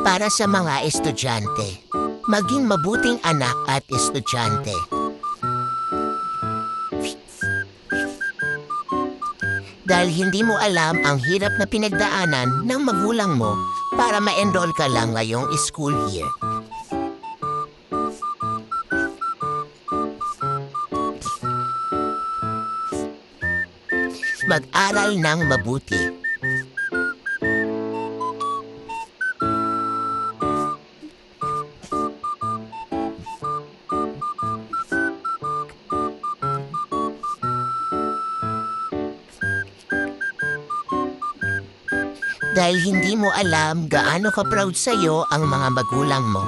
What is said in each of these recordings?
para sa mga estudyante. Maging mabuting anak at estudyante. Dahil hindi mo alam ang hirap na pinagdaanan ng magulang mo para ma-enroll ka lang ngayong school year. Mag-aral ng mabuti. Dahil hindi mo alam gaano ka proud sa'yo ang mga magulang mo.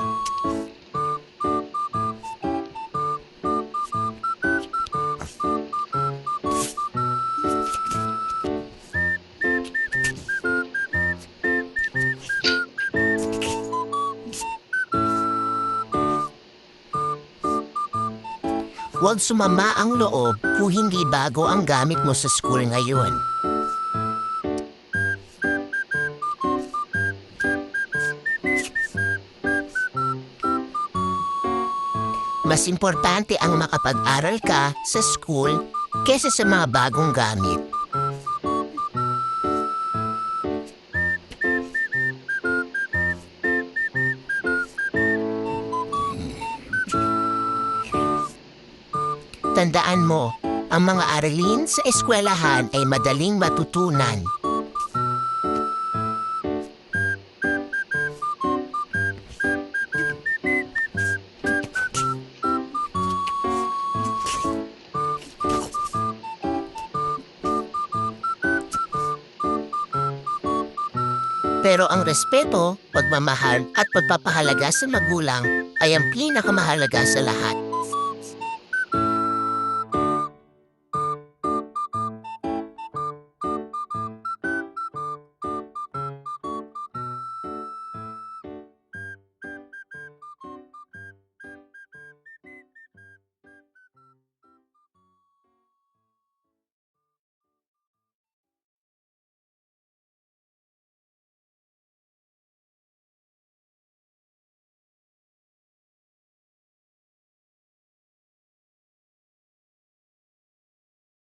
Huwag sumama ang loob kung hindi bago ang gamit mo sa school ngayon. Mas importante ang makapag-aral ka sa school kesa sa mga bagong gamit. Tandaan mo, ang mga aralin sa eskwelahan ay madaling matutunan. Pero ang respeto, pagmamahal at pagpapahalaga sa magulang ay ang pinakamahalaga sa lahat.